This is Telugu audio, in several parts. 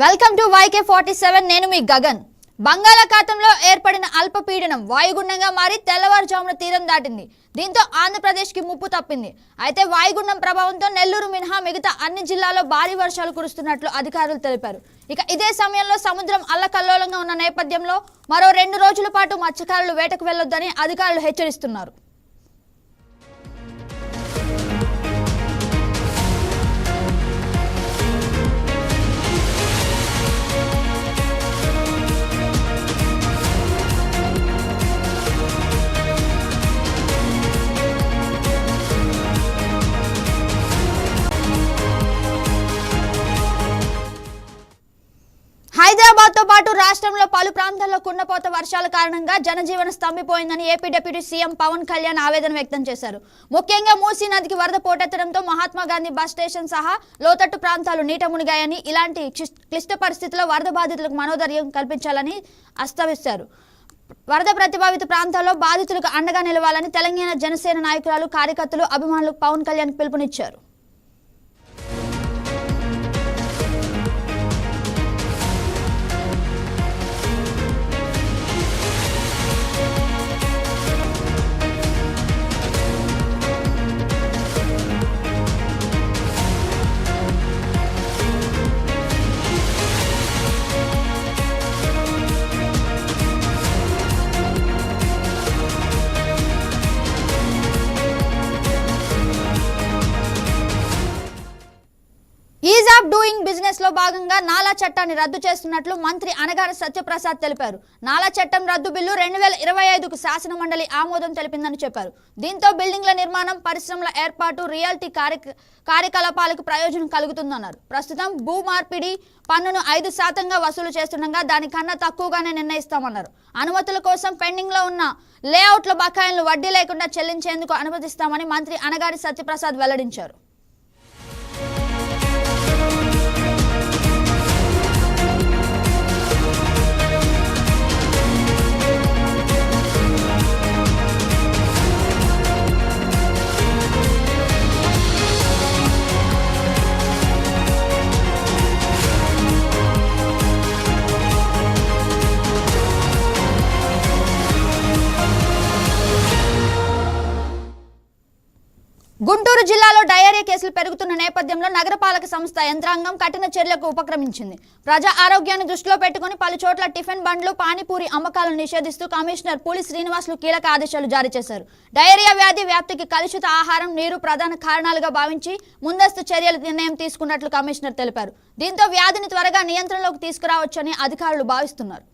Welcome to YK forty seven నేను మీ గగన్. బంగాళాఖాతంలో ఏర్పడిన అల్పపీడనం వాయుగుండంగా మారి తెల్లవారుజామున తీరం దాటింది. దీంతో ఆంధ్రప్రదేశ్కి ముప్పు తప్పింది. అయితే వాయుగుండం ప్రభావంతో నెల్లూరు మినహా మిగతా అన్ని జిల్లాల్లో భారీ వర్షాలు కురుస్తున్నట్లు అధికారులు తెలిపారు. ఇక ఇదే సమయంలో సముద్రం అల్లకల్లోలంగా ఉన్న నేపథ్యంలో మరో రెండు రోజుల పాటు మత్స్యకారులు వేటకు వెళ్ళొద్దని అధికారులు హెచ్చరిస్తున్నారు. రాష్ట్రంలో పలు ప్రాంతాల్లో కుండపోత వర్షాల కారణంగా జనజీవనం స్తంభిపోయిందని AP deputy CM Pawan Kalyan ఆవేదన వ్యక్తం చేశారు. ముఖ్యంగా మూసీ నదికి వరద పోటెత్తడంతో మహాత్మా గాంధీ బస్ స్టేషన్ సహా లోతట్టు ప్రాంతాలు నీట మునిగాయని ఇలాంటి క్లిష్ట పరిస్థితుల్లో వరద బాధితులకు మనోధైర్యం కల్పించాలని అస్తవిస్తారు వరద ప్రతిభావిత ప్రాంతాల్లో బాధితులకు అండగా నిలవాలని తెలంగాణ జనసేన నాయకురాలు కార్యకర్తలు అభిమానులకు పవన్ కళ్యాణ్ పిలుపునిచ్చారు. లో భాగంగా నాలా చట్టాన్ని రద్దు చేస్తున్నట్లు మంత్రి అనగారి సత్యప్రసాద్ తెలిపారు. నాలా చట్టం రద్దు బిల్లు రెండు వేల ఇరవై ఐదుకు శాసన మండలి ఆమోదం తెలిపిందని చెప్పారు. దీంతో బిల్డింగ్ల నిర్మాణం పరిశ్రమల ఏర్పాటు రియాలిటీ కార్యకలాపాలకు ప్రయోజనం కలుగుతుందన్నారు. ప్రస్తుతం భూ మార్పిడి పన్నును ఐదు శాతంగా వసూలు చేస్తుండగా దానికన్నా తక్కువగానే నిర్ణయిస్తామన్నారు. అనుమతుల కోసం పెండింగ్లో ఉన్న లేఅవుట్ల బకాయిలను వడ్డీ లేకుండా చెల్లించేందుకు అనుమతిస్తామని మంత్రి అనగారి సత్యప్రసాద్ వెల్లడించారు. గుంటూరు జిల్లాలో డయేరియా కేసులు పెరుగుతున్న నేపథ్యంలో నగరపాలక సంస్థ యంత్రాంగం కఠిన చర్యలకు ఉపక్రమించింది. ప్రజా ఆరోగ్యాన్ని దృష్టిలో పెట్టుకుని పలు చోట్ల టిఫిన్ బండ్లు పానీపూరి అమ్మకాలను నిషేధిస్తూ కమిషనర్ పులి శ్రీనివాసులు కీలక ఆదేశాలు జారీ చేశారు. డయేరియా వ్యాధి వ్యాప్తికి కలుషిత ఆహారం నీరు ప్రధాన కారణాలుగా భావించి ముందస్తు చర్యలు నిర్ణయం తీసుకున్నట్లు కమిషనర్ తెలిపారు. దీంతో వ్యాధిని త్వరగా నియంత్రణలోకి తీసుకురావచ్చని అధికారులు భావిస్తున్నారు.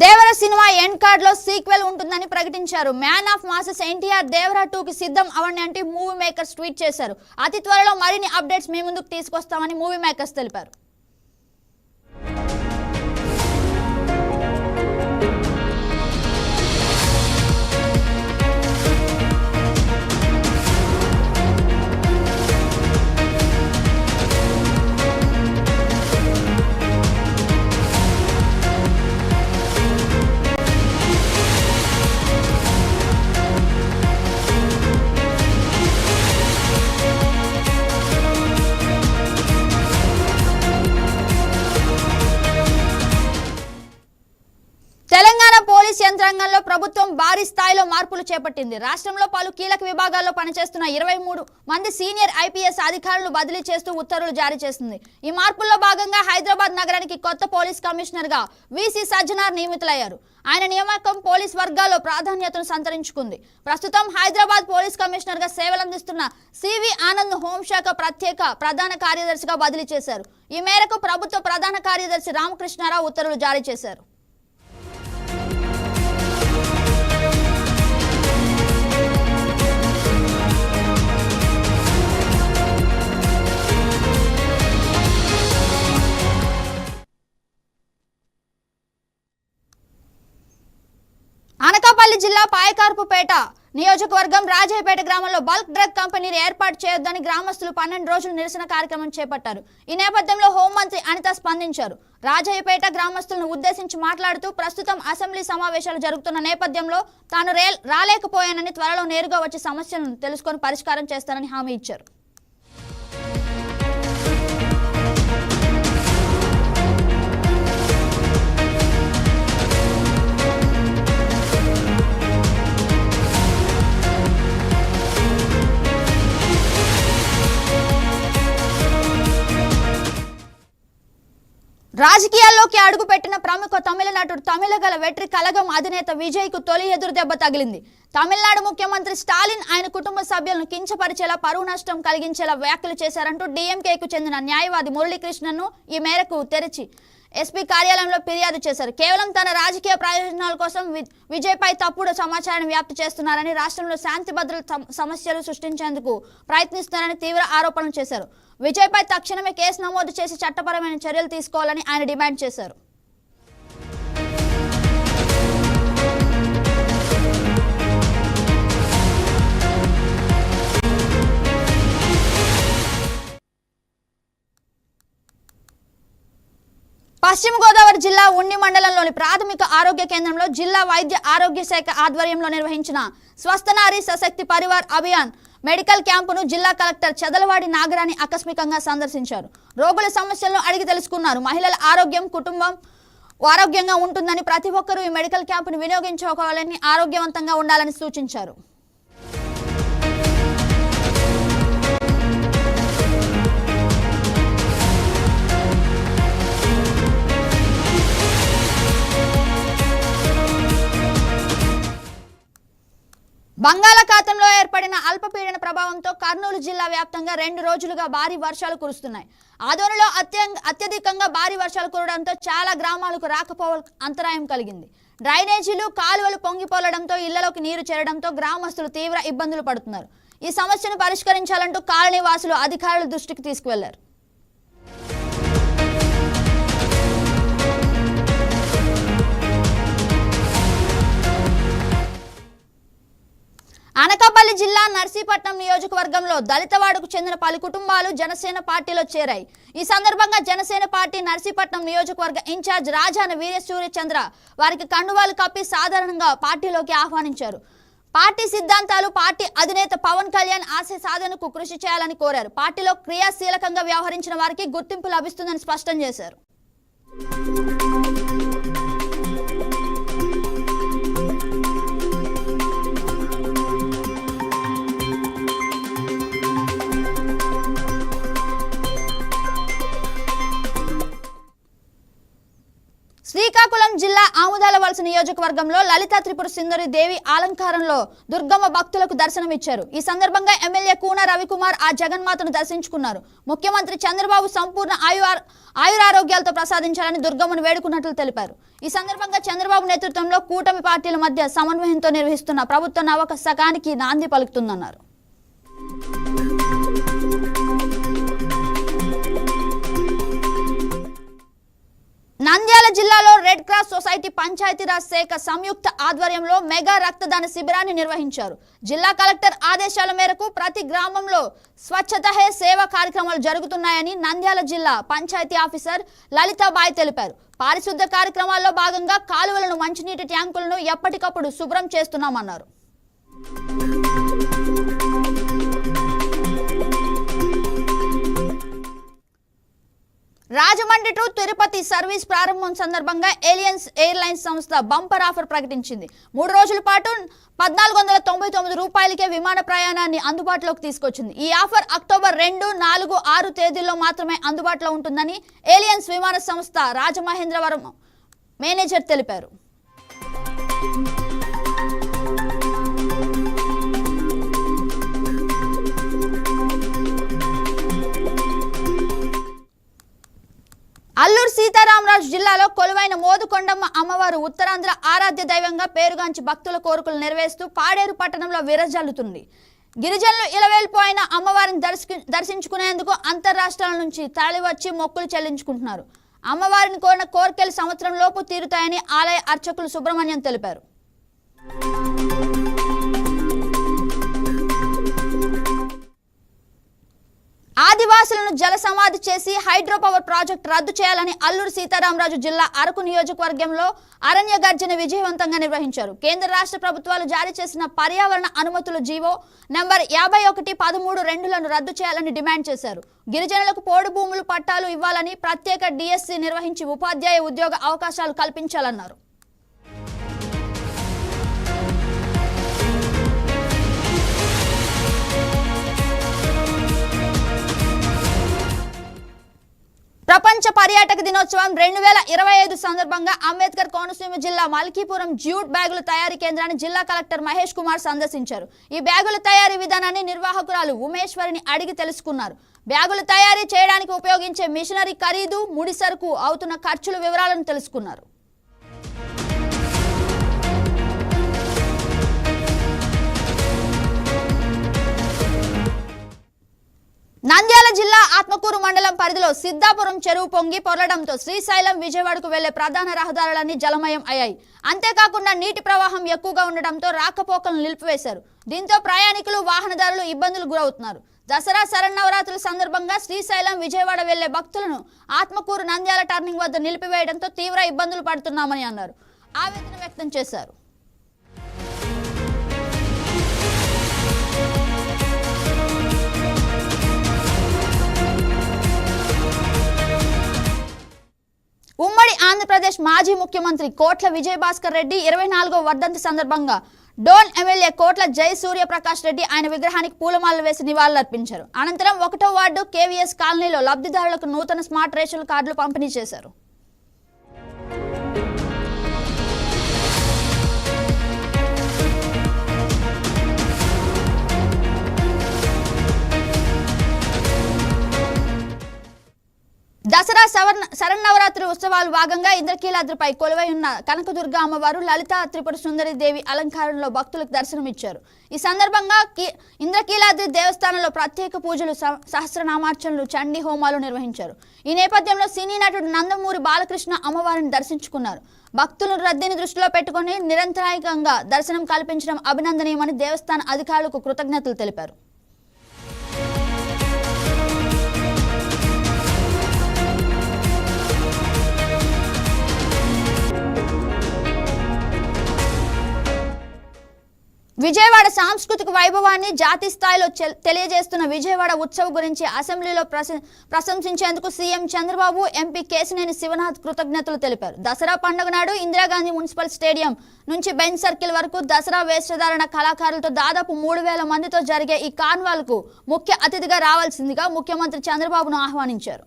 దేవర సినిమా ఎండ్ కార్డ్లో సీక్వెల్ ఉంటుందని ప్రకటించారు. Man of masses NTR Devara two కి సిద్ధం అవ్వండి అంటే మూవీ మేకర్స్ ట్వీట్ చేశారు. అతి త్వరలో మరిన్ని అప్డేట్స్ మీ ముందుకు తీసుకొస్తామని మూవీ మేకర్స్ తెలిపారు. యంత్రాంగంలో ప్రభుత్వం భారీ స్థాయిలో మార్పులు చేపట్టింది. రాష్ట్రంలో పలు కీలక విభాగాల్లో పనిచేస్తున్న ఇరవై మూడు మంది సీనియర్ ఐపీఎస్ అధికారులు బదిలీ చేస్తూ ఉత్తర్వులు జారీ చేసింది. ఈ మార్పుల్లో భాగంగా హైదరాబాద్ నగరానికి కొత్త పోలీస్ కమిషనర్గా విసి సజ్జనార్ నియమితులయ్యారు. ఆయన నియామకం పోలీస్ వర్గాల్లో ప్రాధాన్యతను సంతరించుకుంది. ప్రస్తుతం హైదరాబాద్ పోలీస్ కమిషనర్గా సేవలందిస్తున్న సివి ఆనంద్ హోంశాఖ ప్రత్యేక ప్రధాన కార్యదర్శిగా బదిలీ చేశారు. ఈ మేరకు ప్రభుత్వ ప్రధాన కార్యదర్శి రామకృష్ణారావు ఉత్తర్వులు జారీ చేశారు. అనకాపల్లి జిల్లా పాయకార్పుపేట నియోజకవర్గం రాజయ్యపేట గ్రామంలో బల్క్ డ్రగ్ కంపెనీని ఏర్పాటు చేయొద్దని గ్రామస్తులు పన్నెండు రోజులు నిరసన కార్యక్రమం చేపట్టారు. ఈ నేపథ్యంలో హోంమంత్రి అనిత స్పందించారు. రాజయ్యపేట గ్రామస్తులను ఉద్దేశించి మాట్లాడుతూ ప్రస్తుతం అసెంబ్లీ సమావేశాలు జరుగుతున్న నేపథ్యంలో తాను రాలేకపోయానని త్వరలో నేరుగా వచ్చి సమస్యలను తెలుసుకొని పరిష్కారం చేస్తానని హామీ ఇచ్చారు. రాజకీయాల్లోకి అడుగుపెట్టిన ప్రముఖ తమిళ నటుడు తమిళగల వెట్రి కలగం అధినేత విజయ్కు తొలి ఎదురు దెబ్బ తగిలింది. తమిళనాడు ముఖ్యమంత్రి స్టాలిన్ ఆయన కుటుంబ సభ్యులను కించపరిచేలా పరువు నష్టం కలిగించేలా వ్యాఖ్యలు చేశారంటూ డీఎంకేకు చెందిన న్యాయవాది మురళీకృష్ణను ఈ మేరకు తెరిచి ఎస్పీ కార్యాలయంలో ఫిర్యాదు చేశారు. కేవలం తన రాజకీయ ప్రయోజనాల కోసం విజయ్పై తప్పుడు సమాచారాన్ని వ్యాప్తి చేస్తున్నారని రాష్ట్రంలో శాంతి భద్రత సమస్యలు సృష్టించేందుకు ప్రయత్నిస్తున్నారని తీవ్ర ఆరోపణలు చేశారు. విజయ్పై తక్షణమే కేసు నమోదు చేసి చట్టపరమైన చర్యలు తీసుకోవాలని ఆయన డిమాండ్ చేశారు. పశ్చిమ గోదావరి జిల్లా ఉండి మండలంలోని ప్రాథమిక ఆరోగ్య కేంద్రంలో జిల్లా వైద్య ఆరోగ్య శాఖ ఆధ్వర్యంలో నిర్వహించిన స్వస్థనారి సశక్తి పరివార్ అభియాన్ మెడికల్ క్యాంపును జిల్లా కలెక్టర్ చదలవాడి నాగరాణి ఆకస్మికంగా సందర్శించారు. రోగుల సమస్యలను అడిగి తెలుసుకున్నారు. మహిళల ఆరోగ్యం కుటుంబం ఆరోగ్యంగా ఉంటుందని ప్రతి ఒక్కరూ ఈ మెడికల్ క్యాంపును వినియోగించుకోవాలని ఆరోగ్యవంతంగా ఉండాలని సూచించారు. బంగాళాఖాతంలో ఏర్పడిన అల్పపీడన ప్రభావంతో కర్నూలు జిల్లా వ్యాప్తంగా రెండు రోజులుగా భారీ వర్షాలు కురుస్తున్నాయి. ఆదోనిలో అత్యధికంగా భారీ వర్షాలు కురవడంతో చాలా గ్రామాలకు రాకపోవ అంతరాయం కలిగింది. డ్రైనేజీలు కాలువలు పొంగిపోలడంతో ఇళ్ళలోకి నీరు చేరడంతో గ్రామస్తులు తీవ్ర ఇబ్బందులు పడుతున్నారు. ఈ సమస్యను పరిష్కరించాలంటూ కాలనీ వాసులు అధికారుల దృష్టికి తీసుకువెళ్ళారు. అనకాపల్లి జిల్లా నర్సీపట్నం నియోజకవర్గంలో దళితవాడకు చెందిన పలు కుటుంబాలు జనసేన పార్టీలో చేరాయి. ఈ సందర్భంగా జనసేన పార్టీ నర్సీపట్నం నియోజకవర్గ ఇన్ఛార్జ్ రాజాన వీరసూర్య చంద్ర వారికి కండువాలు కప్పి సాధారణంగా పార్టీలోకి ఆహ్వానించారు. పార్టీ సిద్ధాంతాలు పార్టీ అధినేత పవన్ కళ్యాణ్ ఆశయ సాధనకు కృషి చేయాలని కోరారు. పార్టీలో క్రియాశీలకంగా వ్యవహరించిన వారికి గుర్తింపు లభిస్తుందని స్పష్టం చేశారు. ఆముదాల నియోజకవర్గంలో లలిత త్రిపుర సుందరి దేవి అలంకారంలో దుర్గమ్మ భక్తులకు దర్శనమిచ్చారు. ఈ సందర్భంగా ఎమ్మెల్యే కూన రవికుమార్ ఆ జగన్మాతను దర్శించుకున్నారు. ముఖ్యమంత్రి చంద్రబాబు సంపూర్ణ ఆయు ఆయురారోగ్యాలతో ప్రసాదించాలని దుర్గమ్మను వేడుకున్నట్లు తెలిపారు. ఈ సందర్భంగా చంద్రబాబు నేతృత్వంలో కూటమి పార్టీల మధ్య సమన్వయంతో నిర్వహిస్తున్న ప్రభుత్వ నవక సకానికి నాంది పలుకుతుందన్నారు. నంద్యాల జిల్లాలో రెడ్ క్రాస్ సొసైటీ పంచాయతీరాజ్ శాఖ సంయుక్త ఆధ్వర్యంలో మెగా రక్తదాన శిబిరాన్ని నిర్వహించారు. జిల్లా కలెక్టర్ ఆదేశాల మేరకు ప్రతి గ్రామంలో స్వచ్ఛత హే సేవ కార్యక్రమాలు జరుగుతున్నాయని నంద్యాల జిల్లా పంచాయతీ ఆఫీసర్ లలితాబాయ్ తెలిపారు. పారిశుద్ధ కార్యక్రమాల్లో భాగంగా కాలువలను మంచినీటి ట్యాంకులను ఎప్పటికప్పుడు శుభ్రం చేస్తున్నామన్నారు. రాజమండ్రి టు తిరుపతి సర్వీస్ ప్రారంభం సందర్భంగా ఏలియన్స్ ఎయిర్లైన్స్ సంస్థ బంపర్ ఆఫర్ ప్రకటించింది. మూడు రోజుల పాటు పద్నాలుగు వందల తొంభై తొమ్మిది రూపాయలకే విమాన ప్రయాణాన్ని అందుబాటులోకి తీసుకొచ్చింది. ఈ ఆఫర్ అక్టోబర్ రెండు నాలుగు ఆరు తేదీల్లో మాత్రమే అందుబాటులో ఉంటుందని ఏలియన్స్ విమాన సంస్థ రాజమహేంద్రవరం మేనేజర్ తెలిపారు. అల్లూరు సీతారామరాజు జిల్లాలో కొలువైన మోదుకొండమ్మ అమ్మవారు ఉత్తరాంధ్ర ఆరాధ్య దైవంగా పేరుగాంచి భక్తుల కోరికలు నెరవేరుస్తూ పాడేరు పట్టణంలో విరజల్లుతుంది. గిరిజనులు ఇలవేల్పోయిన అమ్మవారిని దర్శించుకునేందుకు అంతర్రాష్ట్రాల నుంచి తరలివచ్చి మొక్కులు చెల్లించుకుంటున్నారు. అమ్మవారిని కోరిన కోరికలు సంవత్సరం లోపు తీరుతాయని ఆలయ అర్చకులు సుబ్రహ్మణ్యం తెలిపారు. ఆదివాసులను జల సమాధి చేసి హైడ్రో పవర్ ప్రాజెక్టు రద్దు చేయాలని అల్లూరు సీతారామరాజు జిల్లా అరకు నియోజకవర్గంలో అరణ్య గర్జన విజయవంతంగా నిర్వహించారు. కేంద్ర రాష్ట్ర ప్రభుత్వాలు జారీ చేసిన పర్యావరణ అనుమతుల జీవో నంబర్ యాభై ఒకటి పదమూడు రెండులను రద్దు చేయాలని డిమాండ్ చేశారు. గిరిజనులకు పోడు భూములు పట్టాలు ఇవ్వాలని ప్రత్యేక డిఎస్సి నిర్వహించి ఉపాధ్యాయ ఉద్యోగ అవకాశాలు కల్పించాలన్నారు. ప్రపంచ పర్యాటక దినోత్సవం రెండు వేల ఇరవై ఐదు సందర్భంగా అంబేద్కర్ కోనసీమ జిల్లా మల్కీపురం జ్యూట్ బ్యాగుల తయారీ కేంద్రాన్ని జిల్లా కలెక్టర్ మహేష్ కుమార్ సందర్శించారు. ఈ బ్యాగుల తయారీ విధానాన్ని నిర్వాహకురాలు ఉమేశ్వరిని అడిగి తెలుసుకున్నారు. బ్యాగులు తయారీ చేయడానికి ఉపయోగించే మిషనరీ ఖరీదు ముడి సరుకు అవుతున్న ఖర్చుల వివరాలను తెలుసుకున్నారు. నంద్యాల జిల్లా ఆత్మకూరు మండలం పరిధిలో సిద్ధాపురం చెరువు పొంగి పొరలడంతో శ్రీశైలం విజయవాడకు వెళ్ళే ప్రధాన రహదారులన్నీ జలమయం అయ్యాయి. అంతేకాకుండా నీటి ప్రవాహం ఎక్కువగా ఉండడంతో రాకపోకలను నిలిపివేశారు. దీంతో ప్రయాణికులు వాహనదారులు ఇబ్బందులు గురవుతున్నారు. దసరా శరన్నవరాత్రుల సందర్భంగా శ్రీశైలం విజయవాడ వెళ్ళే భక్తులను ఆత్మకూరు నంద్యాల టర్నింగ్ వద్ద నిలిపివేయడంతో తీవ్ర ఇబ్బందులు పడుతున్నామని అన్నారు. ఆవేదన వ్యక్తం చేశారు. ఉమ్మడి ఆంధ్రప్రదేశ్ మాజీ ముఖ్యమంత్రి కోట్ల విజయభాస్కర్ రెడ్డి ఇరవై నాలుగో వర్ధంతి సందర్భంగా డోన్ ఎమ్మెల్యే కోట్ల జై సూర్యప్రకాష్ రెడ్డి ఆయన విగ్రహానికి పూలమాలలు వేసి నివాళులర్పించారు. అనంతరం ఒకటో వార్డు కేవీఎస్ కాలనీలో లబ్ధిదారులకు నూతన స్మార్ట్ రేషన్ కార్డులు పంపిణీ చేశారు. దసరా సవర్ణ శరన్నవరాత్రి ఉత్సవాలు భాగంగా ఇంద్రకీలాద్రిపై కొలువై ఉన్న కనకదుర్గ అమ్మవారు లలిత త్రిపుర సుందరి దేవి అలంకారంలో భక్తులకు దర్శనమిచ్చారు. ఈ సందర్భంగా ఇంద్రకీలాద్రి దేవస్థానంలో ప్రత్యేక పూజలు స- సహస్రనామార్చనలు చండీ హోమాలు నిర్వహించారు. ఈ నేపథ్యంలో సినీ నటుడు నందమూరి బాలకృష్ణ అమ్మవారిని దర్శించుకున్నారు. భక్తులను రద్దీని దృష్టిలో పెట్టుకుని నిరంతరాయకంగా దర్శనం కల్పించడం అభినందనీయమని దేవస్థాన అధికారులకు కృతజ్ఞతలు తెలిపారు. విజయవాడ సాంస్కృతిక వైభవాన్ని జాతి స్థాయిలో తెలియజేస్తున్న విజయవాడ ఉత్సవం గురించి అసెంబ్లీలో ప్రశంసించేందుకు సీఎం చంద్రబాబు ఎంపీ కేసినేని శివనాథ్ కృతజ్ఞతలు తెలిపారు. దసరా పండుగ నాడు ఇందిరాగాంధీ మున్సిపల్ స్టేడియం నుంచి బెంచ్ సర్కిల్ వరకు దసరా వేషధారణ కళాకారులతో దాదాపు మూడు వేల మందితో జరిగే ఈ కార్నివాల్కు ముఖ్య అతిథిగా రావాల్సిందిగా ముఖ్యమంత్రి చంద్రబాబును ఆహ్వానించారు.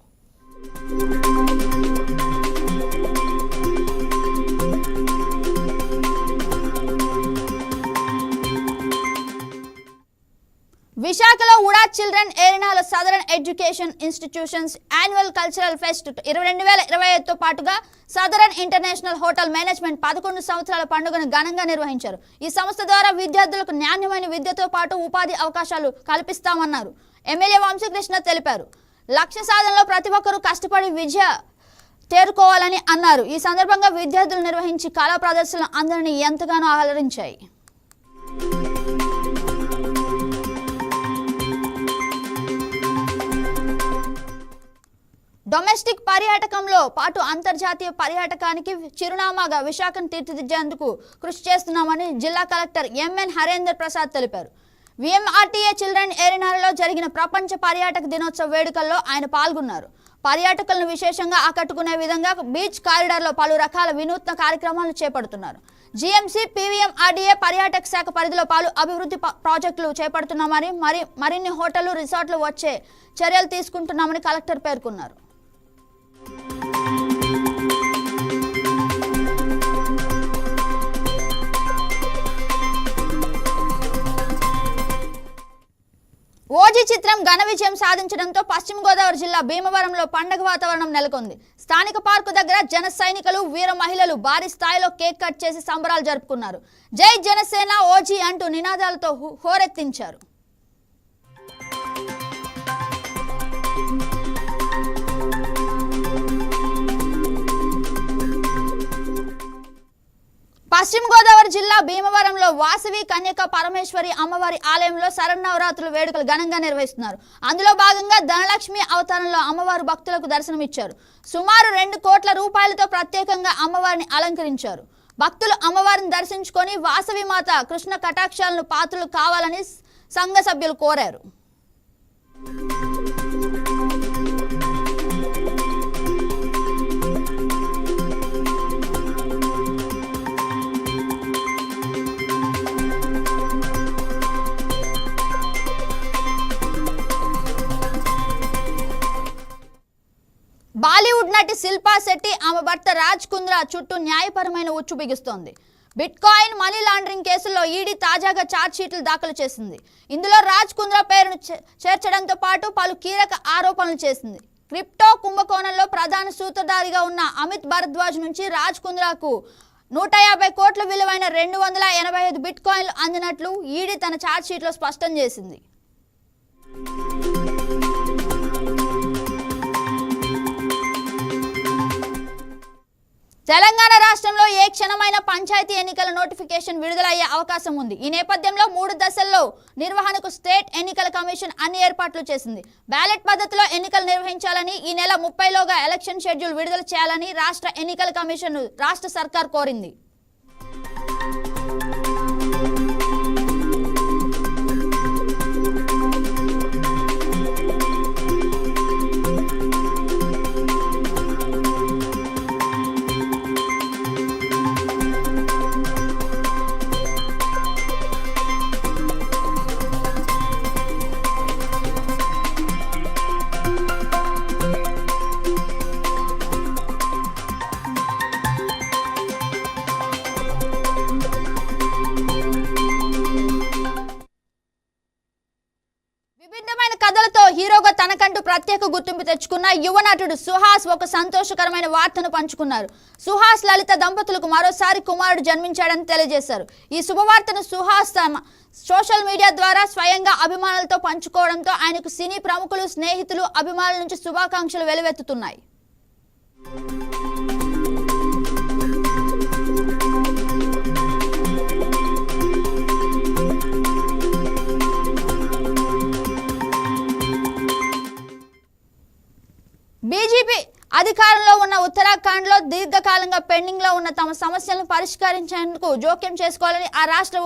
విశాఖలో UDA children ఏరినాల southern education institutions annual cultural fest ఇరవై రెండు వేల ఇరవై ఐదుతో పాటుగా సదరన్ ఇంటర్నేషనల్ హోటల్ మేనేజ్మెంట్ పదకొండు సంవత్సరాల పండుగను ఘనంగా నిర్వహించారు. ఈ సంస్థ ద్వారా విద్యార్థులకు నాణ్యమైన విద్యతో పాటు ఉపాధి అవకాశాలు కల్పిస్తామన్నారు. ఎమ్మెల్యే వంశకృష్ణ తెలిపారు. లక్ష్య సాధనలో ప్రతి ఒక్కరూ కష్టపడి విద్య తేరుకోవాలని అన్నారు. ఈ సందర్భంగా విద్యార్థులు నిర్వహించి కళా ప్రదర్శనలు అందరినీ ఎంతగానో ఆహ్లరించాయి డొమెస్టిక్ పర్యాటకంలో పాటు అంతర్జాతీయ పర్యాటకానికి చిరునామాగా విశాఖను తీర్చిదిద్దేందుకు కృషి చేస్తున్నామని జిల్లా కలెక్టర్ ఎంఎన్ హరేందర్ ప్రసాద్ తెలిపారు. విఎంఆర్టీఏ చిల్డ్రన్ ఏరినాలలో జరిగిన ప్రపంచ పర్యాటక దినోత్సవ వేడుకల్లో ఆయన పాల్గొన్నారు. పర్యాటకులను విశేషంగా ఆకట్టుకునే విధంగా బీచ్ కారిడార్లో పలు రకాల వినూత్న కార్యక్రమాలు చేపడుతున్నారు. జీఎంసీ పీవీఎంఆర్డీఏ పర్యాటక శాఖ పరిధిలో పలు అభివృద్ధి ప్రాజెక్టులు చేపడుతున్నామని మరి మరిన్ని హోటళ్ళు రిసార్ట్లు వచ్చే చర్యలు తీసుకుంటున్నామని కలెక్టర్ పేర్కొన్నారు. ఓజీ చిత్రం ఘన విజయం సాధించడంతో పశ్చిమ గోదావరి జిల్లా భీమవరంలో పండగ వాతావరణం నెలకొంది. స్థానిక పార్కు దగ్గర జన సైనికులు వీర మహిళలు భారీ స్థాయిలో కేక్ కట్ చేసి సంబరాలు జరుపుకున్నారు. జై జనసేన ఓజీ అంటూ నినాదాలతో హు- హోరెత్తించారు. పశ్చిమ గోదావరి జిల్లా భీమవరంలో వాసవి కన్యక పరమేశ్వరి అమ్మవారి ఆలయంలో శరన్నవరాత్రులు వేడుకలు ఘనంగా నిర్వహిస్తున్నారు. అందులో భాగంగా ధనలక్ష్మి అవతారంలో అమ్మవారు భక్తులకు దర్శనమిచ్చారు సుమారు రెండు కోట్ల రూపాయలతో ప్రత్యేకంగా అమ్మవారిని అలంకరించారు. భక్తులు అమ్మవారిని దర్శించుకొని వాసవి మాత కృష్ణ కటాక్షాలను పాత్రలు కావాలని సంఘ సభ్యులు కోరారు. శిల్పా శెట్టి ఆమె భర్త రాజ్ కుంద్రా చుట్టూ న్యాయపరమైన ఉచ్చు బిగుస్తోంది. బిట్ కాయిన్ మనీ లాండరింగ్ కేసులో ఈడీ తాజాగా ఛార్జ్ షీట్లు దాఖలు చేసింది. ఇందులో రాజ్ కుంద్రా పేరును చేర్చడంతో పాటు పలు కీలక ఆరోపణలు చేసింది. క్రిప్టో కుంభకోణంలో ప్రధాన సూత్రధారిగా ఉన్న అమిత్ భరద్వాజ్ నుంచి రాజ్ కుంద్రాకు నూట యాభై కోట్ల విలువైన రెండు వందల ఎనభై ఐదు బిట్ కాయిన్లు అందినట్లు ఈడీ తన ఛార్జ్ షీట్లో స్పష్టం చేసింది. తెలంగాణ రాష్ట్రంలో ఏ క్షణమైన పంచాయతీ ఎన్నికల నోటిఫికేషన్ విడుదలయ్యే అవకాశం ఉంది? ఈ నేపథ్యంలో మూడు దశల్లో నిర్వహణకు స్టేట్ ఎన్నికల కమిషన్ అన్ని ఏర్పాట్లు చేసింది. బ్యాలెట్ పద్ధతిలో ఎన్నికలు నిర్వహించాలని ఈ నెల ముప్పైలోగా ఎలక్షన్ షెడ్యూల్ విడుదల చేయాలని రాష్ట్ర ఎన్నికల కమిషన్ రాష్ట్ర సర్కార్ కోరింది. యువ నటుడు సుహాస్ ఒక సంతోషకరమైన వార్తను పంచుకున్నారు. సుహాస్ లలిత దంపతులకు మరోసారి కుమారుడు జన్మించాడని తెలియజేశారు. ఈ శుభవార్తను సుహాస్ తమ సోషల్ మీడియా ద్వారా స్వయంగా అభిమానులతో పంచుకోవడంతో ఆయనకు సినీ ప్రముఖులు స్నేహితులు అభిమానుల నుంచి శుభాకాంక్షలు వెలువెత్తుతున్నాయి. బీజేపీ అధికారంలో ఉన్న ఉత్తరాఖండ్లో దీర్ఘకాలంగా పెండింగ్లో ఉన్న తమ సమస్యలను పరిష్కరించేందుకు జోక్యం చేసుకోవాలని ఆ రాష్ట్ర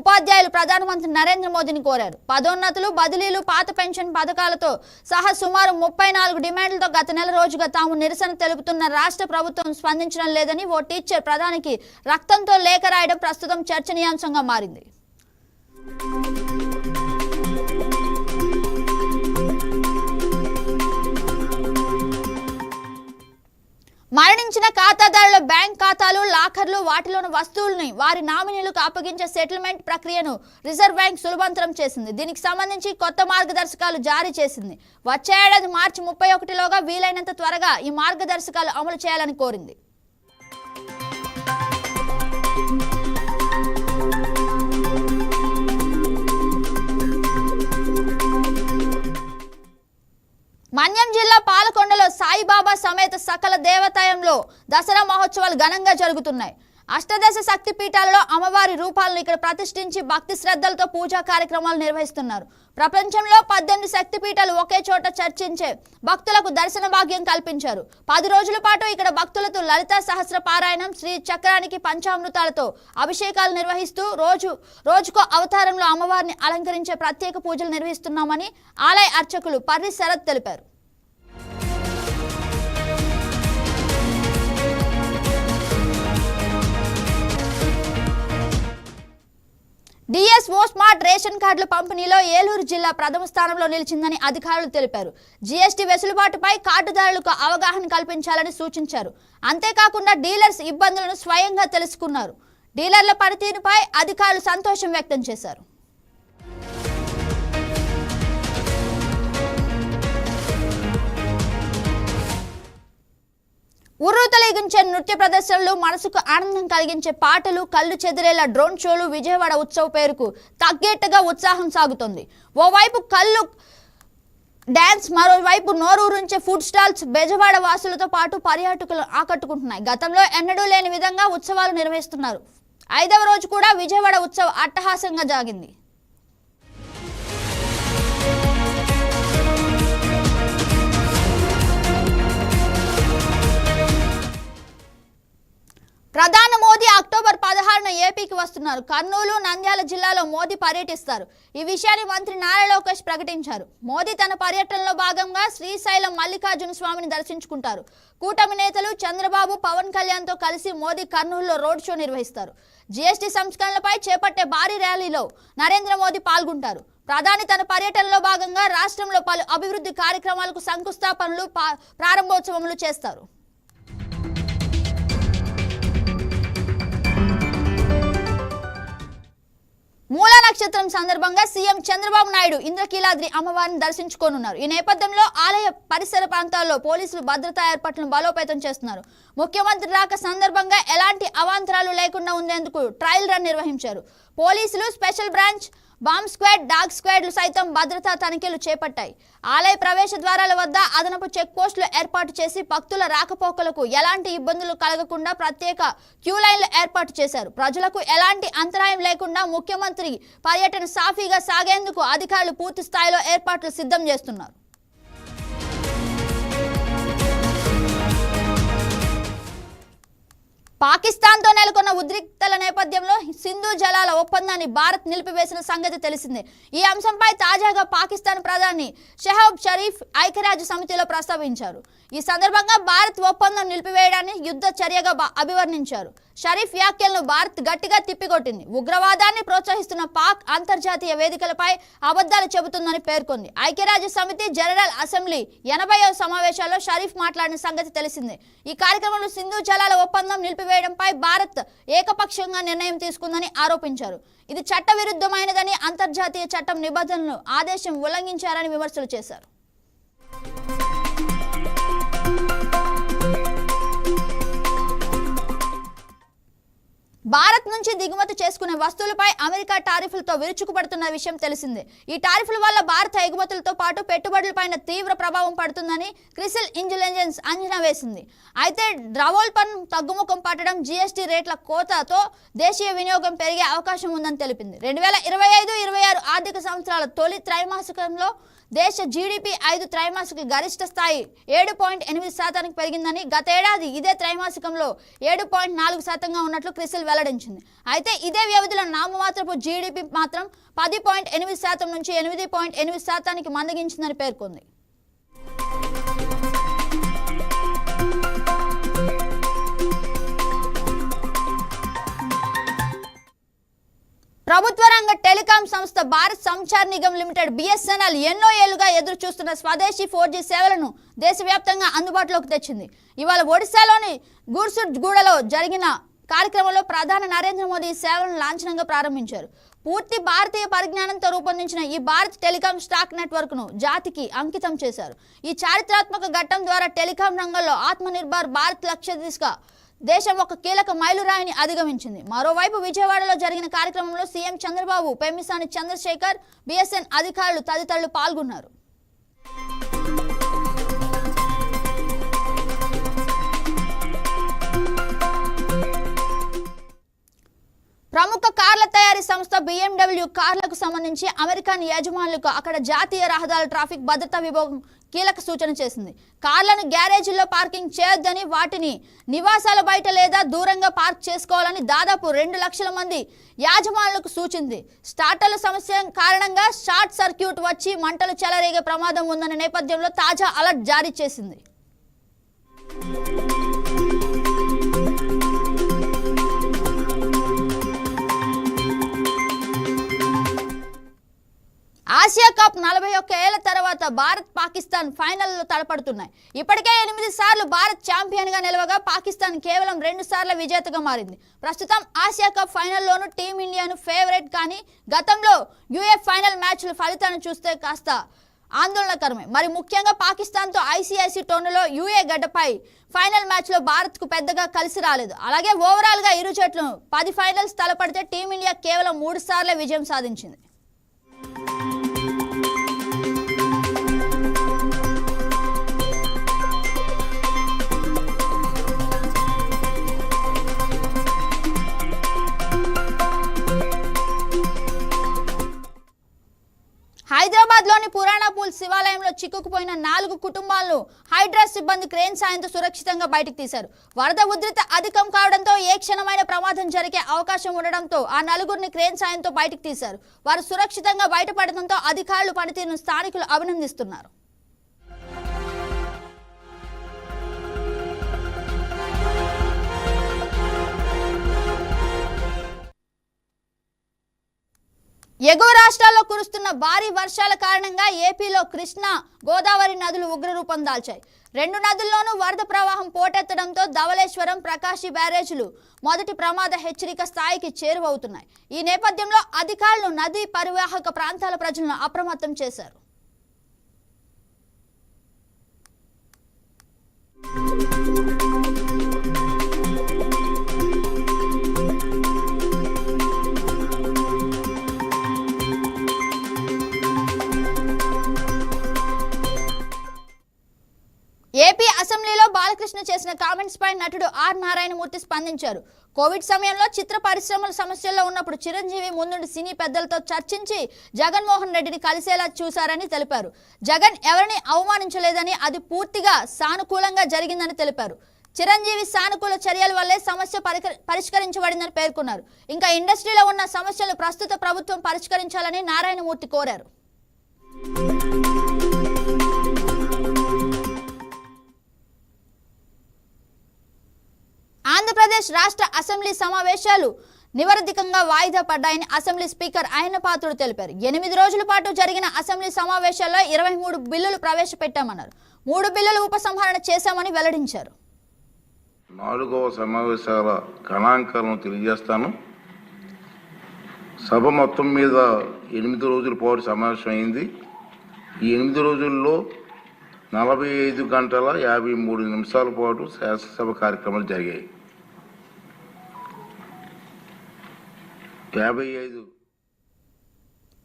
ఉపాధ్యాయులు ప్రధానమంత్రి నరేంద్ర మోదీని కోరారు. పదోన్నతులు బదిలీలు పాత పెన్షన్ పథకాలతో సహా సుమారు ముప్పై నాలుగు డిమాండ్లతో గత నెల రోజుగా తాము నిరసన తెలుపుతున్న రాష్ట్ర ప్రభుత్వం స్పందించడం లేదని ఓ టీచర్ ప్రధానికి రక్తంతో లేఖ రాయడం ప్రస్తుతం చర్చనీయాంశంగా మారింది. మరణించిన ఖాతాదారుల బ్యాంక్ ఖాతాలు లాకర్లు వాటిలోని వస్తువుల్ని వారి నామినీలకు అప్పగించే సెటిల్మెంట్ ప్రక్రియను రిజర్వ్ బ్యాంక్ సులభంతరం చేసింది. దీనికి సంబంధించి కొత్త మార్గదర్శకాలు జారీ చేసింది. వచ్చే ఏడాది మార్చి ముప్పై ఒకటిలోగా వీలైనంత త్వరగా ఈ మార్గదర్శకాలు అమలు చేయాలని కోరింది. మన్యం జిల్లా పాలకొండలో సాయిబాబా సమేత సకల దేవతాయంలో దసరా మహోత్సవాలు ఘనంగా జరుగుతున్నాయి. అష్టదశ శక్తి పీఠాలలో అమ్మవారి రూపాలను ఇక్కడ ప్రతిష్ఠించి భక్తి శ్రద్ధలతో పూజా కార్యక్రమాలు నిర్వహిస్తున్నారు. ప్రపంచంలో పద్దెనిమిది శక్తి పీఠాలు ఒకే చోట చర్చించే భక్తులకు దర్శన భాగ్యం కల్పించారు. పది రోజుల పాటు ఇక్కడ భక్తులతో లలిత సహస్ర పారాయణం శ్రీ చక్రానికి పంచామృతాలతో అభిషేకాలు నిర్వహిస్తూ రోజు రోజుకో అవతారంలో అమ్మవారిని అలంకరించే ప్రత్యేక పూజలు నిర్వహిస్తున్నామని ఆలయ అర్చకులు పర్రి శరత్ తెలిపారు. డిఎస్ఓ స్మార్ట్ రేషన్ కార్డుల పంపిణీలో ఏలూరు జిల్లా ప్రథమ స్థానంలో నిలిచిందని అధికారులు తెలిపారు. జీఎస్టీ వెసులుబాటుపై కార్డుదారులకు అవగాహన కల్పించాలని సూచించారు. అంతేకాకుండా డీలర్స్ ఇబ్బందులను స్వయంగా తెలుసుకున్నారు. డీలర్ల పనితీరుపై అధికారులు సంతోషం వ్యక్తం చేశారు. ఉర్రూతలేగించే నృత్య ప్రదర్శనలు మనసుకు ఆనందం కలిగించే పాటలు కళ్ళు చెదిరేలా డ్రోన్ షోలు విజయవాడ ఉత్సవ పేరుకు తగ్గేట్టుగా ఉత్సాహం సాగుతోంది. ఓవైపు కళ్ళు డ్యాన్స్ మరోవైపు నోరూరించే ఫుడ్ స్టాల్స్ బెజవాడ వాసులతో పాటు పర్యాటకులు ఆకట్టుకుంటున్నాయి. గతంలో ఎన్నడూ లేని విధంగా ఉత్సవాలు నిర్వహిస్తున్నారు. ఐదవ రోజు కూడా విజయవాడ ఉత్సవ అట్టహాసంగా జాగింది. ప్రధాని మోదీ అక్టోబర్ పదహారున ఏపీకి వస్తున్నారు. కర్నూలు నంద్యాల జిల్లాలో మోదీ పర్యటిస్తారు. ఈ విషయాన్ని మంత్రి నారా లోకేష్ ప్రకటించారు. మోదీ తన పర్యటనలో భాగంగా శ్రీశైలం మల్లికార్జున స్వామిని దర్శించుకుంటారు. కూటమి నేతలు చంద్రబాబు పవన్ కళ్యాణ్తో కలిసి మోదీ కర్నూలులో రోడ్ షో నిర్వహిస్తారు. జీఎస్టీ సంస్కరణలపై చేపట్టే భారీ ర్యాలీలో నరేంద్ర మోదీ పాల్గొంటారు. ప్రధాని తన పర్యటనలో భాగంగా రాష్ట్రంలో పలు అభివృద్ధి కార్యక్రమాలకు శంకుస్థాపనలు పా- ప్రారంభోత్సవములు చేస్తారు. మూల నక్షత్రం సందర్భంగా సీఎం చంద్రబాబు నాయుడు ఇంద్రకీలాద్రి అమ్మవారిని దర్శించుకోనున్నారు. ఈ నేపథ్యంలో ఆలయ పరిసర ప్రాంతాల్లో పోలీసులు భద్రతా ఏర్పాట్లను బలోపేతం చేస్తున్నారు. ముఖ్యమంత్రి రాక సందర్భంగా ఎలాంటి అవాంతరాలు లేకుండా ఉండేందుకు ట్రయల్ రన్ నిర్వహించారు. పోలీసులు special branch bomb squad dog స్క్వాడ్లు సైతం భద్రతా తనిఖీలు చేపట్టాయి. ఆలయ ప్రవేశ ద్వారాల వద్ద అదనపు చెక్ పోస్టులు ఏర్పాటు చేసి భక్తుల రాకపోకలకు ఎలాంటి ఇబ్బందులు కలగకుండా ప్రత్యేక క్యూ లైన్లు ఏర్పాటు చేశారు. ప్రజలకు ఎలాంటి అంతరాయం లేకుండా ముఖ్యమంత్రి పర్యటన సాఫీగా సాగేందుకు అధికారులు పూర్తి స్థాయిలో ఏర్పాట్లు సిద్ధం చేస్తున్నారు. పాకిస్తాన్తో నెలకొన్న ఉద్రిక్తల నేపథ్యంలో సింధు జలాల ఒప్పందాన్ని భారత్ నిలిపివేసిన సంగతి తెలిసిందే. ఈ అంశంపై తాజాగా పాకిస్తాన్ ప్రధాని షెహబ్ షరీఫ్ ఐక్యరాజ్య సమితిలో ప్రస్తావించారు. ఈ సందర్భంగా భారత్ ఒప్పందం నిలిపివేయడాన్ని యుద్ధ చర్యగా అభివర్ణించారు. షరీఫ్ వ్యాఖ్యలను భారత్ గట్టిగా తిప్పికొట్టింది. ఉగ్రవాదాన్ని ప్రోత్సహిస్తున్న పాక్ అంతర్జాతీయ వేదికలపై అబద్ధాలు చెబుతుందని పేర్కొంది. ఐక్యరాజ్య సమితి జనరల్ అసెంబ్లీ ఎనభైవ సమావేశాల్లో షరీఫ్ మాట్లాడిన సంగతి తెలిసిందే. ఈ కార్యక్రమంలో సింధు జలాల ఒప్పందం నిలిపివేయడంపై భారత్ ఏకపక్షంగా నిర్ణయం తీసుకుందని ఆరోపించారు. ఇది చట్టవిరుద్ధమైనదని అంతర్జాతీయ చట్టం నిబంధనలు ఆదేశం ఉల్లంఘించారని విమర్శలు చేశారు. భారత్ నుంచి దిగుమతి చేసుకునే వస్తువులపై అమెరికా టారిఫ్లతో విరుచుకుపడుతున్న విషయం తెలిసిందే. ఈ టారిఫ్ల వల్ల భారత ఎగుమతులతో పాటు పెట్టుబడులపైన తీవ్ర ప్రభావం పడుతుందని క్రిసిల్ ఇంటెలిజెన్స్ అంచనా వేసింది. అయితే ద్రవోల్పన్ తగ్గుముఖం పట్టడం జీఎస్టీ రేట్ల కోతతో దేశీయ వినియోగం పెరిగే అవకాశం ఉందని తెలిపింది. రెండు వేల ఇరవై ఐదు ఇరవై ఆరు ఆర్థిక సంవత్సరాల తొలి త్రైమాసికంలో దేశ జీడిపి ఐదు త్రైమాసిక గరిష్ట స్థాయి ఏడు పాయింట్ ఎనిమిది శాతానికి పెరిగిందని గతేడాది ఇదే త్రైమాసికంలో ఏడు పాయింట్ నాలుగు శాతంగా ఉన్నట్లు క్రిసిల్ వెల్లడించింది. అయితే ఇదే వ్యవధిలో నామమాత్రపు జీడిపి మాత్రం పది పాయింట్ ఎనిమిది శాతం నుంచి ఎనిమిది పాయింట్ ఎనిమిది శాతానికి మందగించిందని పేర్కొంది. ప్రభుత్వ రంగ టెలికాం సంస్థ భారత్ సంచార్ నిగమ్ లిమిటెడ్ బిఎస్ఎన్ఎల్ ఎన్నో ఏళ్ళుగా ఎదురు చూస్తున్న స్వదేశీ ఫోర్ జీ సేవలను దేశవ్యాప్తంగా అందుబాటులోకి తెచ్చింది. ఇవాళ ఒడిశాలోని గూడలో జరిగిన కార్యక్రమంలో ప్రధాని నరేంద్ర మోదీ సేవలను లాంఛనంగా ప్రారంభించారు. పూర్తి భారతీయ పరిజ్ఞానంతో రూపొందించిన ఈ భారత్ టెలికాం స్టాక్ నెట్వర్క్ను జాతికి అంకితం చేశారు. ఈ చారిత్రాత్మక ఘట్టం ద్వారా టెలికాం రంగంలో ఆత్మనిర్భర్ భారత్ లక్ష్య దిశగా దేశం ఒక కీలక మైలురాయిని అధిగమించింది. మరోవైపు విజయవాడలో జరిగిన కార్యక్రమంలో సీఎం చంద్రబాబు పెమ్మిసాని చంద్రశేఖర్ బిఎస్ఎన్ అధికారులు తదితరులు పాల్గొన్నారు. ప్రముఖ కార్ల తయారీ సంస్థ BMW కార్లకు సంబంధించి అమెరికన్ యజమానులకు అక్కడ జాతీయ రహదారుల ట్రాఫిక్ భద్రతా విభాగం కీలక సూచన చేసింది. కార్లను గ్యారేజీల్లో పార్కింగ్ చేయొద్దని వాటిని నివాసాల బయట లేదా దూరంగా పార్క్ చేసుకోవాలని దాదాపు రెండు లక్షల మంది యాజమానులకు సూచింది. స్టార్టర్ల సమస్య కారణంగా షార్ట్ సర్క్యూట్ వచ్చి మంటలు చెలరేగే ప్రమాదం ఉందన్న నేపథ్యంలో తాజా అలర్ట్ జారీ చేసింది. ఆసియా కప్ నలభై ఒక్క ఏళ్ళ తర్వాత భారత్ పాకిస్తాన్ ఫైనల్లో తలపడుతున్నాయి. ఇప్పటికే ఎనిమిది సార్లు భారత్ ఛాంపియన్గా నిలవగా పాకిస్తాన్ కేవలం రెండు సార్ల విజేతగా మారింది. ప్రస్తుతం ఆసియా కప్ ఫైనల్లోనూ టీమిండియాను ఫేవరెట్ కానీ గతంలో యుఎఫ్ ఫైనల్ మ్యాచ్ల ఫలితాన్ని చూస్తే కాస్త ఆందోళనకరమే. మరి ముఖ్యంగా పాకిస్తాన్తో ఐసీఐసీ టోర్నీలో యూఏ గడ్డపై ఫైనల్ మ్యాచ్లో భారత్కు పెద్దగా కలిసి రాలేదు. అలాగే ఓవరాల్గా ఇరు జట్లు పది ఫైనల్స్ తలపడితే టీమిండియా కేవలం మూడు సార్లే విజయం సాధించింది. హైదరాబాద్లోని పురాణాపూల్ శివాలయంలో చిక్కుకుపోయిన నాలుగు కుటుంబాలను హైడ్రా సిబ్బంది క్రేన్ సాయంతో సురక్షితంగా బయటకు తీశారు. వరద ఉధృత అధికం కావడంతో ఏ క్షణమైన ప్రమాదం జరిగే అవకాశం ఉండడంతో ఆ నలుగురిని క్రేన్ సాయంతో బయటకు తీశారు. వారు సురక్షితంగా బయటపడడంతో అధికారులు పనితీరును స్థానికులు అభినందిస్తున్నారు. ఎగువ రాష్ట్రాల్లో కురుస్తున్న భారీ వర్షాల కారణంగా ఏపీలో కృష్ణా గోదావరి నదులు ఉగ్రరూపం దాల్చాయి. రెండు నదుల్లోనూ వరద ప్రవాహం పోటెత్తడంతో ధవళేశ్వరం ప్రకాశి బ్యారేజీలు మొదటి ప్రమాద హెచ్చరిక స్థాయికి చేరువవుతున్నాయి. ఈ నేపథ్యంలో అధికారులు నదీ పరివాహక ప్రాంతాల ప్రజలను అప్రమత్తం చేశారు. ఏపీ అసెంబ్లీలో బాలకృష్ణ చేసిన కామెంట్స్ పై నటుడు ఆర్ నారాయణమూర్తి స్పందించారు. కోవిడ్ సమయంలో చిత్ర పరిశ్రమల సమస్యల్లో ఉన్నప్పుడు చిరంజీవి ముందుండి సినీ పెద్దలతో చర్చించి జగన్మోహన్ రెడ్డిని కలిసేలా చూశారని తెలిపారు. జగన్ ఎవరిని అవమానించలేదని అది పూర్తిగా సానుకూలంగా జరిగిందని తెలిపారు. చిరంజీవి సానుకూల చర్యల వల్లే సమస్య పరిష్కరించబడిందని పేర్కొన్నారు. ఇంకా ఇండస్ట్రీలో ఉన్న సమస్యలు ప్రస్తుత ప్రభుత్వం పరిష్కరించాలని నారాయణమూర్తి కోరారు. ఆంధ్రప్రదేశ్ రాష్ట్ర అసెంబ్లీ సమావేశాలు నివరధికంగా వాయిదా పడ్డాయని అసెంబ్లీ స్పీకర్ ఆయన పాత్రుడు తెలిపారు. ఎనిమిది రోజుల పాటు జరిగిన అసెంబ్లీ సమావేశాల్లో ఇరవై మూడు బిల్లులు ప్రవేశపెట్టామన్నారు. మూడు బిల్లులు ఉపసంహరణ చేశామని వెల్లడించారు. నాలుగవ సమావేశాల గణాంకాలను తెలియజేస్తాను. సభ మొత్తం మీద ఎనిమిది రోజుల పాటు సమావేశం అయింది. ఈ ఎనిమిది రోజుల్లో నలభై ఐదు గంటల యాభై మూడు నిమిషాల పాటు శాసనసభ కార్యక్రమాలు జరిగాయి. యాభై ఐదు.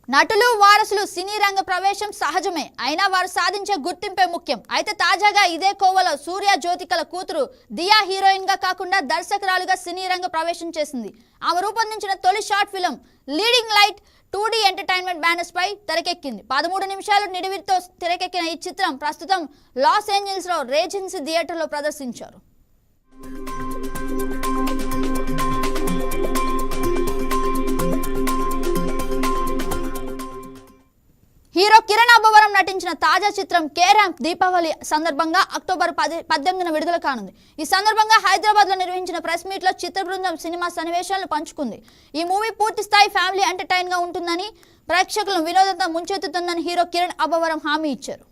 నటులు వారసులు సినీ రంగ ప్రవేశం సహజమే. అయినా వారు సాధించే గుర్తింపే ముఖ్యం. అయితే తాజాగా ఇదే కోవలో సూర్య జ్యోతికల కూతురు దియా హీరోయిన్గా కాకుండా దర్శకురాలుగా సినీ రంగ ప్రవేశం చేసింది. ఆమె రూపొందించిన తొలి short film leading light two D entertainment banners పై తెరకెక్కింది. పదమూడు నిమిషాలు నిడివితో తెరకెక్కిన ఈ చిత్రం ప్రస్తుతం లాస్ ఏంజల్స్లో రేజెన్సీ థియేటర్లో ప్రదర్శించారు. హీరో కిరణ్ అబ్బవరం నటించిన తాజా చిత్రం కేరాంప్ దీపావళి సందర్భంగా అక్టోబర్ పది పద్దెనిమిదిన విడుదల కానుంది. ఈ సందర్భంగా హైదరాబాద్లో నిర్వహించిన ప్రెస్ మీట్లో చిత్ర బృందం సినిమా సన్నివేశాలను పంచుకుంది. ఈ మూవీ పూర్తి స్థాయి ఫ్యామిలీ ఎంటర్టైన్గా ఉంటుందని ప్రేక్షకులను వినోదంతో ముంచెత్తుతుందని హీరో కిరణ్ అబ్బవరం హామీ ఇచ్చారు.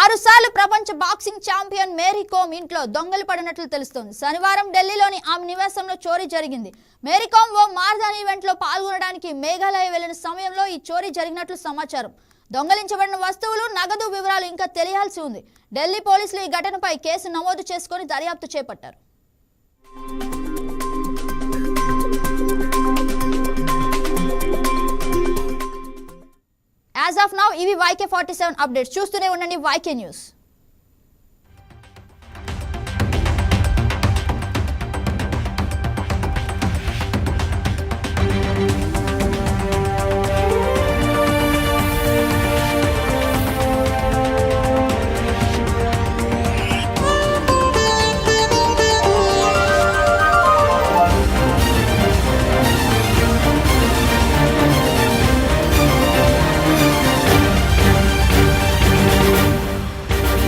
ఆరుసార్లు ప్రపంచ బాక్సింగ్ ఛాంపియన్ మేరీ కోమ్ ఇంట్లో దొంగలు పడినట్లు తెలుస్తోంది. శనివారం ఢిల్లీలోని ఆమె నివాసంలో చోరీ జరిగింది. మేరీ కోమ్ ఓ మారథాన్ ఈవెంట్లో పాల్గొనడానికి మేఘాలయ వెళ్ళిన సమయంలో ఈ చోరీ జరిగినట్లు సమాచారం. దొంగలించబడిన వస్తువులు నగదు వివరాలు ఇంకా తెలియాల్సి ఉంది. ఢిల్లీ పోలీసులు ఈ ఘటనపై కేసు నమోదు చేసుకుని దర్యాప్తు చేపట్టారు. యాజ్ ఆఫ్ నౌ ఇవి వైకే ఫార్టీ సెవెన్ అప్డేట్స్ చూస్తూనే ఉండండి వైకే న్యూస్